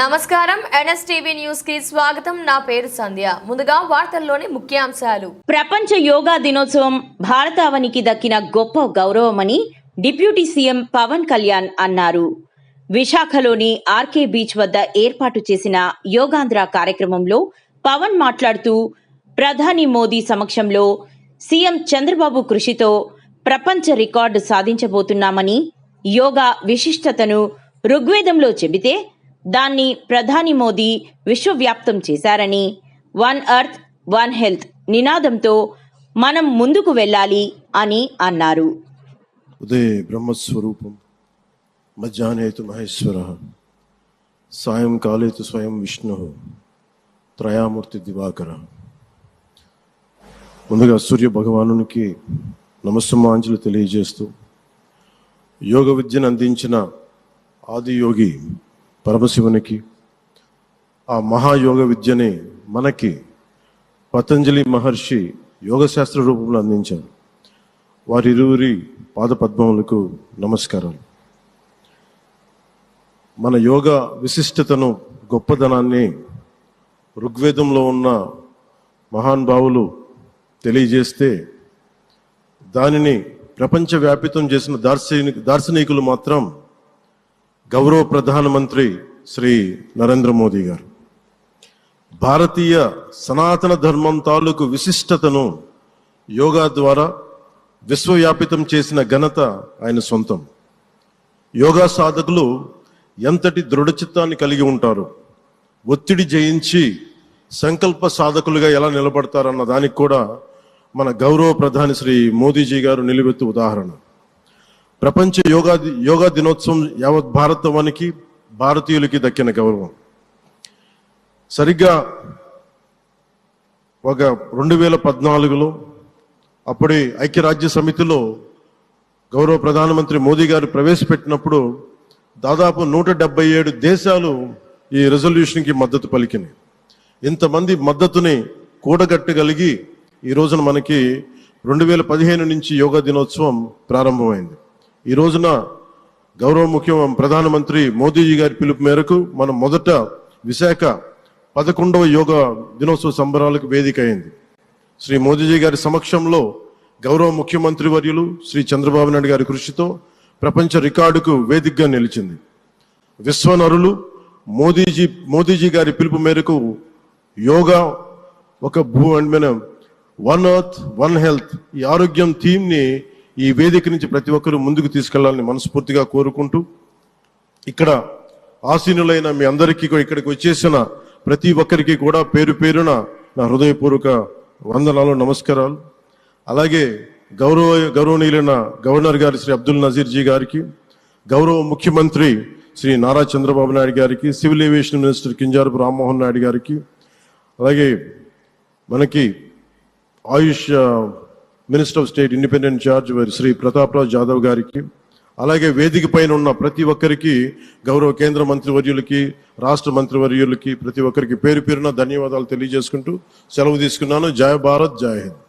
నమస్కారం. ఎన్ఎస్టీవీ న్యూస్కి స్వాగతం. నా పేరు సంధ్య. ముందుగా వార్తల్లోని ముఖ్యాంశాలు. ప్రపంచ యోగా దినోత్సవం భారతావనికి దక్కిన గొప్ప గౌరవమని డిప్యూటీ సీఎం పవన్ కళ్యాణ్ అన్నారు. విశాఖలోని ఆర్కే బీచ్ వద్ద ఏర్పాటు చేసిన యోగాంధ్ర కార్యక్రమంలో పవన్ మాట్లాడుతూ ప్రధాని మోదీ సమక్షంలో సీఎం చంద్రబాబు కృషితో ప్రపంచ రికార్డు సాధించబోతున్నామని యోగా విశిష్టతను ఋగ్వేదంలో చెబితే దాన్ని ప్రధాని మోదీ విశ్వవ్యాప్తం చేశారని వన్ అర్త్ వన్ హెల్త్ నినాదంతో మనం ముందుకు వెళ్ళాలి అని అన్నారు. ఉదయ బ్రహ్మస్వరూపం మధ్యాహ్నేతు మహేశ్వర సాయంకాలేతు స్వయం విష్ణు త్రయామూర్తి దివాకర. ముందుగా సూర్య భగవానునికి నమస్సమాంజలు తెలియజేస్తూ యోగ విద్యను అందించిన ఆదియోగి పరమశివునికి ఆ మహాయోగ విద్యని మనకి పతంజలి మహర్షి యోగశాస్త్ర రూపంలో అందించారు. వారిరువురి పాదపద్మములకు నమస్కారాలు. మన యోగ విశిష్టతను గొప్పదనాన్ని ఋగ్వేదంలో ఉన్న మహానుభావులు తెలియజేస్తే దానిని ప్రపంచవ్యాపితం చేసిన దార్శనిక దార్శనికులు మాత్రం గౌరవ ప్రధానమంత్రి శ్రీ నరేంద్ర మోదీ గారు. భారతీయ సనాతన ధర్మం తాలూకు విశిష్టతను యోగా ద్వారా విశ్వవ్యాపితం చేసిన ఘనత ఆయన సొంతం. యోగా సాధకులు ఎంతటి దృఢచిత్తాన్ని కలిగి ఉంటారు ఒత్తిడి జయించి సంకల్ప సాధకులుగా ఎలా నిలబడతారన్న దానికి కూడా మన గౌరవ ప్రధాని శ్రీ మోదీజీ గారు నిలబెత్తు ఉదాహరణ. ప్రపంచ యోగా యోగా దినోత్సవం యావత్ భారతవానికి భారతీయులకి దక్కిన గౌరవం. సరిగ్గా ఒక రెండు వేల పద్నాలుగులో అప్పటి ఐక్యరాజ్య సమితిలో గౌరవ ప్రధానమంత్రి మోదీ గారు ప్రవేశపెట్టినప్పుడు దాదాపు నూట డెబ్బై ఏడు దేశాలు ఈ రెజల్యూషన్కి మద్దతు పలికినాయి. ఇంతమంది మద్దతుని కూడగట్టగలిగి ఈ రోజున మనకి రెండు వేల పదిహేను నుంచి యోగా దినోత్సవం ప్రారంభమైంది. ఈ రోజున గౌరవ ముఖ్య ప్రధానమంత్రి మోదీజీ గారి పిలుపు మేరకు మనం మొదట విశాఖ పదకొండవ యోగా దినోత్సవ సంబరాలకు వేదిక అయింది శ్రీ మోదీజీ గారి సమక్షంలో గౌరవ ముఖ్యమంత్రి వర్యులు శ్రీ చంద్రబాబు నాయుడు గారి కృషితో ప్రపంచ రికార్డుకు వేదికగా నిలిచింది. విశ్వనరులు మోదీజీ మోదీజీ గారి పిలుపు మేరకు యోగా ఒక భూ అండ్ మన వన్ అర్త్ వన్ హెల్త్ ఈ ఆరోగ్యం థీమ్ని ఈ వేదిక నుంచి ప్రతి ఒక్కరూ ముందుకు తీసుకెళ్ళాలని మనస్ఫూర్తిగా కోరుకుంటూ ఇక్కడ ఆసీనులైన మీ అందరికీ ఇక్కడికి వచ్చేసిన ప్రతి ఒక్కరికి కూడా పేరు పేరున నా హృదయపూర్వక వందనాలు నమస్కారాలు. అలాగే గౌరవ గౌరవనీయులైన గవర్నర్ గారి శ్రీ అబ్దుల్ నజీర్ జీ గారికి గౌరవ ముఖ్యమంత్రి శ్రీ నారా చంద్రబాబు నాయుడు గారికి civil aviation minister Kinjarapu Rammohan Naidu గారికి అలాగే మనకి Ayush minister of state independent charge వారి శ్రీ ప్రతాప్రాజ్ జాదవ్ గారికి అలాగే వేదిక పైన ఉన్న ప్రతి ఒక్కరికి గౌరవ కేంద్ర మంత్రివర్యులకి రాష్ట్ర మంత్రివర్యులకి ప్రతి ఒక్కరికి పేరు పేరున ధన్యవాదాలు తెలియజేసుకుంటూ సెలవు తీసుకున్నాను. జయ భారత్ జయ హింద్.